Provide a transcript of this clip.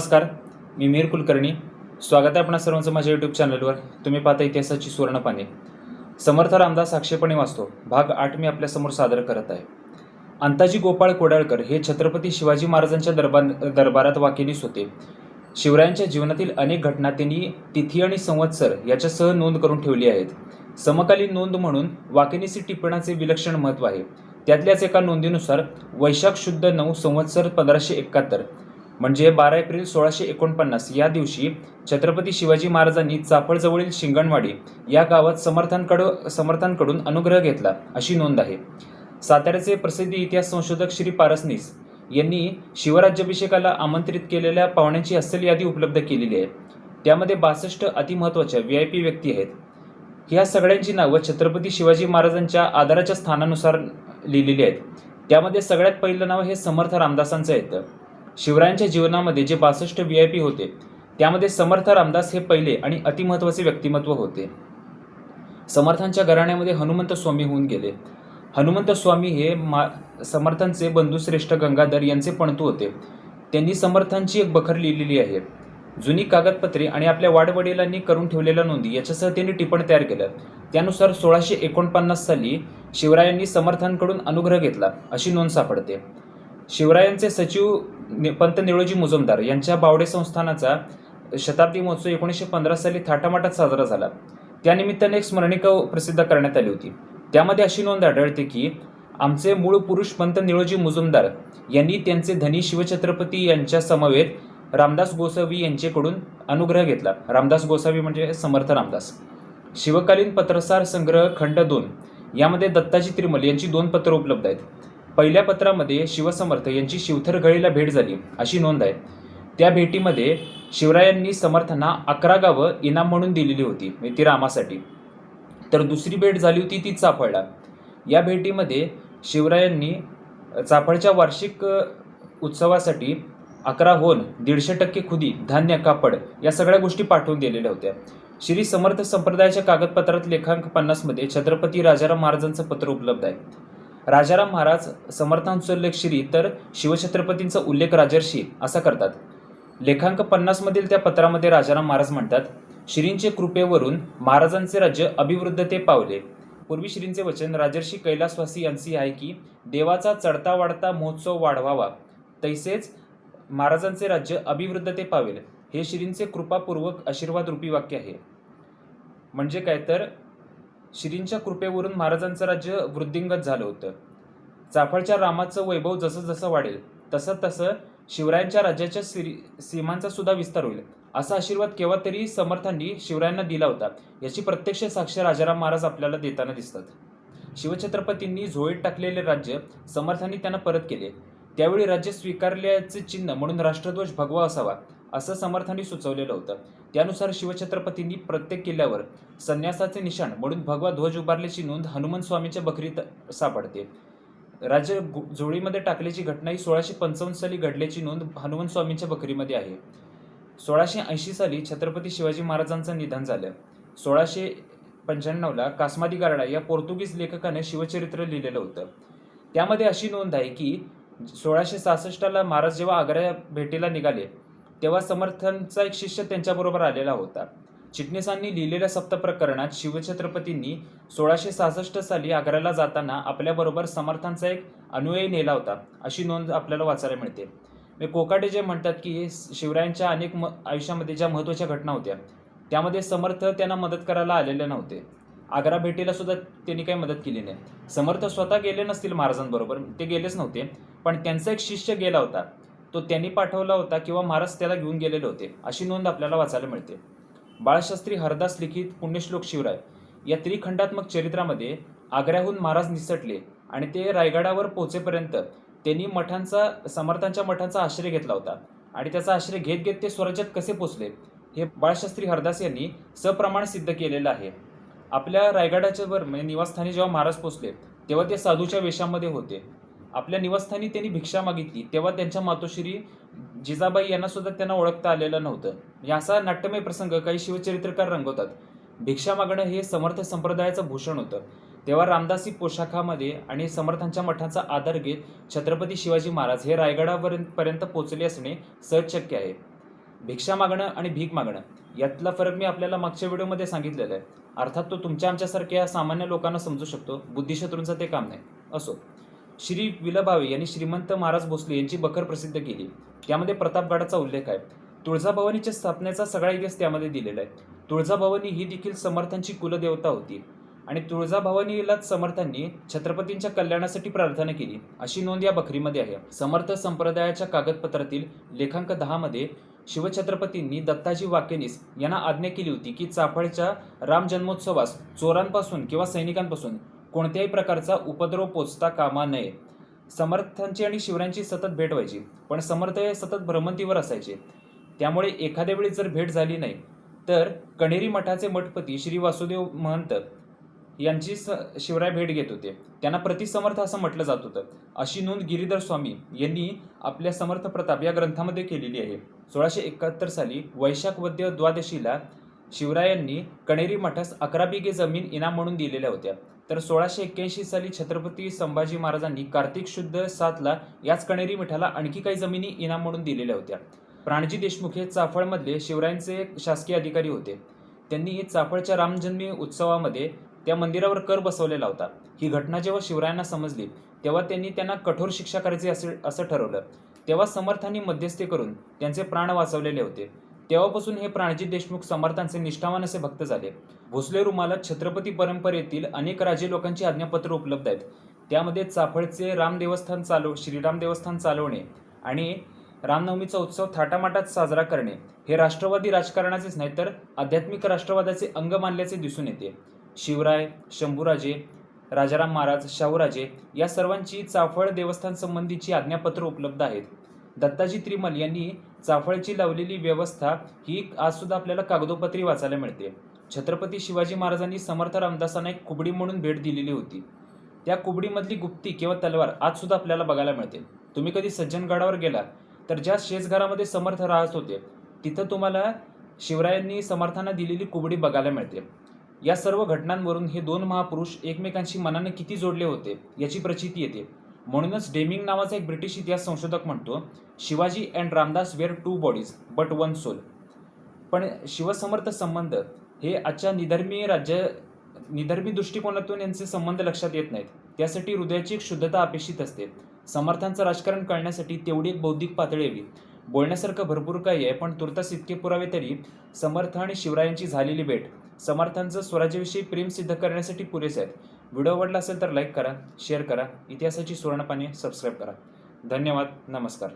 नमस्कार मी मीर कुलकर्णी. स्वागत आहे आपणा सर्वांचं माझ्या यूट्यूब चॅनलवर तुम्ही पाहता इतिहासाची सुवर्णपाने. समर्थ रामदास आक्षेपणे वाचतो भाग आठ मी आपल्यासमोर सादर करत आहे. अंताजी गोपाळ कोडाळकर हे छत्रपती शिवाजी महाराजांच्या दरबार दरबारात वाकिलीस होते. शिवरायांच्या जीवनातील अनेक घटना त्यांनी तिथी आणि संवत्सर याच्यासह नोंद करून ठेवली आहेत. समकालीन नोंद म्हणून वाकिनीसी टिपणाचे विलक्षण महत्त्व आहे. त्यातल्याच एका नोंदीनुसार वैशाख शुद्ध नऊ संवत्सर पंधराशे एकाहत्तर. म्हणजे बारा एप्रिल सोळाशे एकोणपन्नास या दिवशी छत्रपती शिवाजी महाराजांनी चाफळजवळील शिंगणवाडी या गावात समर्थांकडं समर्थांकडून अनुग्रह घेतला अशी नोंद आहे. साताऱ्याचे प्रसिद्ध इतिहास संशोधक श्री पारसनीस यांनी शिवराज्याभिषेकाला आमंत्रित केलेल्या पाहुण्यांची अस्सल यादी उपलब्ध केलेली आहे. त्यामध्ये बासष्ट अतिमहत्वाच्या व्ही आय पी व्यक्ती आहेत. ह्या सगळ्यांची नावं छत्रपती शिवाजी महाराजांच्या आदराच्या स्थानानुसार लिहिलेली आहेत. त्यामध्ये सगळ्यात पहिलं नाव हे समर्थ रामदासांचं येतं शिवरायांच्या जीवनामध्ये जे बासष्ट व्ही आय पी होते त्यामध्ये समर्थ रामदास हे पहिले आणि अतिमहत्वाचे व्यक्तिमत्व होते. समर्थांच्या घराण्यामध्ये हनुमंत स्वामी होऊन गेले. हनुमंत स्वामी हे मा समर्थांचे बंधुश्रेष्ठ गंगाधर यांचे पणतू होते. त्यांनी समर्थांची एक बखर लिहिलेली आहे. जुनी कागदपत्रे आणि आपल्या वाडवडिलांनी करून ठेवलेल्या नोंदी याच्यासह त्यांनी टिपण तयार केलं. त्यानुसार सोळाशे एकोणपन्नास साली शिवरायांनी समर्थांकडून अनुग्रह घेतला अशी नोंद सापडते. शिवरायांचे सचिव नि- पंत निळोजी मुजुमदार यांच्या बावडे संस्थानाचा शताब्दी महोत्सव एकोणीसशे पंधरा साली थाटामाटात साजरा झाला. त्यानिमित्ताने एक स्मरणिका प्रसिद्ध करण्यात आली होती. त्यामध्ये अशी नोंद आढळते की आमचे मूळ पुरुष पंत निळोजी मुजुमदार यांनी त्यांचे धनी शिवछत्रपती यांच्या समवेत रामदास गोसावी यांच्याकडून अनुग्रह घेतला. रामदास गोसावी म्हणजे समर्थ रामदास. शिवकालीन पत्रसार संग्रह खंड दोन यामध्ये दत्ताजी त्रिमल यांची दोन पत्र उपलब्ध आहेत. पहिल्या पत्रामध्ये शिवसमर्थ यांची शिवथरगळीला भेट झाली अशी नोंद आहे. त्या भेटीमध्ये शिवरायांनी समर्थांना अकरा गावं इनाम म्हणून दिलेली होती ती रामासाठी. तर दुसरी भेट झाली होती ती चाफळला. या भेटीमध्ये शिवरायांनी चाफळच्या वार्षिक उत्सवासाठी अकरा होन दीडशे टक्के खुदी धान्य कापड या सगळ्या गोष्टी पाठवून दिलेल्या होत्या. श्री समर्थ संप्रदायाच्या कागदपत्रात लेखांक पन्नासमध्ये छत्रपती राजाराम महाराजांचं पत्र उपलब्ध आहे. राजाराम महाराज समर्थांचा उल्लेख श्री तर शिवछत्रपतींचा उल्लेख राजर्षी असा करतात. लेखांक पन्नासमधील त्या पत्रामध्ये राजाराम महाराज म्हणतात श्रींचे कृपेवरून महाराजांचे राज्य अभिवृद्धते पावले. पूर्वी श्रींचे वचन राजर्षी कैलासवासी यांचे आहे की देवाचा चढता वाढता महोत्सव वाढवावा. तैसेच महाराजांचे राज्य अभिवृद्धते पावेल. हे श्रींचे कृपापूर्वक आशीर्वाद रूपी वाक्य आहे. म्हणजे काय तर श्रींच्या कृपेवरून महाराजांचं राज्य वृद्धिंगत झालं होतं. चाफळच्या रामाचं वैभव जसं जसं वाढेल तसं तसं शिवरायांच्या राज्याच्या सिरी सीमांचा सुद्धा विस्तार होईल. असा आशीर्वाद केव्हा तरी समर्थांनी शिवरायांना दिला होता याची प्रत्यक्ष साक्ष राजाराम महाराज आपल्याला देताना दिसतात. शिवछत्रपतींनी झोळीत टाकलेले राज्य समर्थांनी त्यांना परत केले. त्यावेळी राज्य स्वीकारल्याचे चिन्ह म्हणून राष्ट्रध्वज भगवा असावा. असं समर्थांनी सुचवलेलं होतं. त्यानुसार शिवछत्रपतींनी प्रत्येक किल्ल्यावर संन्यासाचे निशाण म्हणून भगवा ध्वज उभारल्याची नोंद हनुमान स्वामीच्या बकरीत सापडते. राज्य गु- टाकल्याची घटना ही सोळाशे पंचावन्न साली घडल्याची नोंद हनुमान स्वामींच्या बकरीमध्ये आहे. सोळाशे ऐंशी साली छत्रपती शिवाजी महाराजांचं निधन झालं. सोळाशे पंच्याण्णवला कासमादी गारडा या पोर्तुगीज लेखकाने शिवचरित्र लिहिलेलं होतं. त्यामध्ये अशी नोंद आहे की सोळाशे सहासष्टला महाराज जेव्हा आग्रा भेटीला निघाले तेव्हा समर्थांचा एक शिष्य त्यांच्याबरोबर आलेला होता. चिटणीसांनी लिहिलेल्या सप्तप्रकरणात शिवछत्रपतींनी सोळाशे सहासष्ट साली आग्र्याला जाताना आपल्याबरोबर समर्थांचा एक अनुयायी नेला होता अशी नोंद आपल्याला वाचायला मिळते. मी कोकाटे जे म्हणतात की शिवरायांच्या अनेक म आयुष्यामध्ये ज्या महत्त्वाच्या घटना होत्या त्यामध्ये समर्थ त्यांना मदत करायला आलेले नव्हते. आग्रा भेटीला सुद्धा त्यांनी काही मदत केली नाही. समर्थ स्वतः गेले नसतील महाराजांबरोबर ते गेलेच नव्हते पण त्यांचा एक शिष्य गेला होता. तो त्यांनी पाठवला होता किंवा महाराज त्याला घेऊन गेलेले होते. अशी नोंद आपल्याला वाचायला मिळते. बाळशास्त्री हरदास लिखित पुण्यश्लोक शिवराय. या त्रिखंडात्मक चरित्रामध्ये आग्र्याहून महाराज निसटले आणि ते रायगडावर पोहोचेपर्यंत त्यांनी मठांचा समर्थांच्या मठांचा आश्रय घेतला होता. आणि त्याचा आश्रय घेत घेत ते स्वराज्यात कसे पोचले हे बाळशास्त्री हरदास यांनी सप्रमाण सिद्ध केलेलं आहे. आपल्या रायगडाच्या वर म्हणजे निवासस्थानी जेव्हा महाराज पोचले तेव्हा ते साधूच्या वेशामध्ये होते. आपल्या निवासस्थानी त्यांनी भिक्षा मागितली. तेव्हा त्यांच्या मातोश्री जिजाबाई यांना सुद्धा त्यांना ओळखता आलेलं नव्हतं. या असा नाट्यमय प्रसंग काही शिवचरित्रकार रंगवतात. भिक्षा मागणं हे समर्थ संप्रदायाचं भूषण होतं. तेव्हा रामदासी पोशाखामध्ये आणि समर्थांच्या मठाचा आधार घेत छत्रपती शिवाजी महाराज हे रायगडापर्यंत पोचले असणे सहज शक्य आहे. भिक्षा मागणं आणि भीक मागणं यातला फरक मी आपल्याला मागच्या व्हिडिओमध्ये सांगितलेला आहे. अर्थात तो तुमच्या आमच्यासारख्या सामान्य लोकांना समजू शकतो. बुद्धिशत्रूंचं ते काम नाही. असो. श्री विलभावे यांनी श्रीमंत महाराज भोसले यांची बखर प्रसिद्ध केली. त्यामध्ये प्रतापगडाचा उल्लेख आहे. तुळजाभवानीच्या स्थापनेचा सगळा इतिहास त्यामध्ये दिलेला आहे. तुळजाभवानी ही देखील समर्थांची कुलदेवता होती. आणि तुळजाभवानीलाच समर्थांनी छत्रपतींच्या कल्याणासाठी प्रार्थना केली. अशी नोंद या बखरीमध्ये आहे. समर्थ संप्रदायाच्या कागदपत्रातील लेखांक दहामध्ये शिवछत्रपतींनी दत्ताजी वाकेनीस यांना आज्ञा केली होती की चाफळच्या राम जन्मोत्सवास चोरांपासून किंवा सैनिकांपासून कोणत्याही प्रकारचा उपद्रव पोचता कामा नये. समर्थांची आणि शिवरायांची सतत भेट व्हायची पण समर्थ हे सतत भ्रमंतीवर असायचे. त्यामुळे एखाद्या वेळी जर भेट झाली नाही तर कणेरी मठाचे मठपती श्री वासुदेव महंत यांची स शिवराय भेट घेत होते. त्यांना प्रतिसमर्थ असं म्हटलं जात होतं. अशी नोंद गिरीधर स्वामी यांनी आपल्या समर्थ प्रताप या ग्रंथामध्ये केलेली आहे. सोळाशे एकाहत्तर साली वैशाख वद्य द्वादशीला शिवरायांनी कणेरी मठास अकरा बिघे जमीन इनाम म्हणून दिलेल्या होत्या. तर सोळाशे एक्क्याऐंशी साली छत्रपती संभाजी महाराजांनी कार्तिक शुद्ध सातला याच कणेरी मठाला आणखी काही जमिनी इनाम म्हणून दिलेल्या होत्या. प्राणजी देशमुख हे चाफळमधले शिवरायांचे शासकीय अधिकारी होते. त्यांनी चाफळच्या रामजन्मी उत्सवामध्ये त्या मंदिरावर कर बसवलेला होता. ही घटना जेव्हा शिवरायांना समजली तेव्हा त्यांनी त्यांना कठोर शिक्षा करायची असे असं ठरवलं. तेव्हा समर्थांनी मध्यस्थी करून त्यांचे प्राण वाचवलेले होते. तेव्हापासून हे प्राणजीत देशमुख समर्थांचे निष्ठावान असे भक्त झाले. भोसले रुमालात छत्रपती परंपरेतील अनेक राजे लोकांची आज्ञापत्र उपलब्ध आहेत. त्यामध्ये चाफळचे राम देवस्थान चालव श्रीराम देवस्थान चालवणे आणि रामनवमीचा उत्सव थाटामाटात साजरा करणे हे राष्ट्रवादी राजकारणाचेच नाही तर आध्यात्मिक राष्ट्रवादाचे अंग मानल्याचे दिसून येते. शिवराय शंभूराजे राजाराम महाराज शाहूराजे या सर्वांची चाफळ देवस्थान संबंधीची आज्ञापत्र उपलब्ध आहेत. दत्ताजी त्रिमल यांनी चाफळची लावलेली व्यवस्था ही आज सुद्धा आपल्याला कागदोपत्री वाचायला मिळते. छत्रपती शिवाजी महाराजांनी समर्थ रामदासांना एक कुबडी म्हणून भेट दिलेली होती. त्या कुबडीमधली गुप्ती किंवा तलवार आज सुद्धा आपल्याला बघायला मिळते. तुम्ही कधी सज्जनगडावर गेला तर ज्या शेजघरामध्ये समर्थ राहत होते तिथं तुम्हाला शिवरायांनी समर्थांना दिलेली कुबडी बघायला मिळते. या सर्व घटनांवरून हे दोन महापुरुष एकमेकांशी मनाने किती जोडले होते याची प्रचिती येते. म्हणूनच डेमिंग नावाचा एक ब्रिटिश इतिहास संशोधक म्हणतो Shivaji and Ramdas were two bodies but one soul पण शिवसमर्थ संबंध हे आजच्या निधर्मी राज्य निधर्मी दृष्टिकोनातून यांचे संबंध लक्षात येत नाहीत. त्यासाठी हृदयाची एक शुद्धता अपेक्षित असते. समर्थांचं राजकारण कळण्यासाठी तेवढी एक बौद्धिक पातळी हवी बोलण्यासारखं भरपूर काही आहे पण तुर्तास इतके पुरावे तरी समर्थ आणि शिवरायांची झालेली भेट समर्थांचं स्वराज्याविषयी प्रेम सिद्ध करण्यासाठी पुरेसे आहेत. व्हिडिओ आवडला असेल तर लाईक करा शेअर करा इतिहासाची सुवर्णपाने सबस्क्राईब करा. धन्यवाद नमस्कार.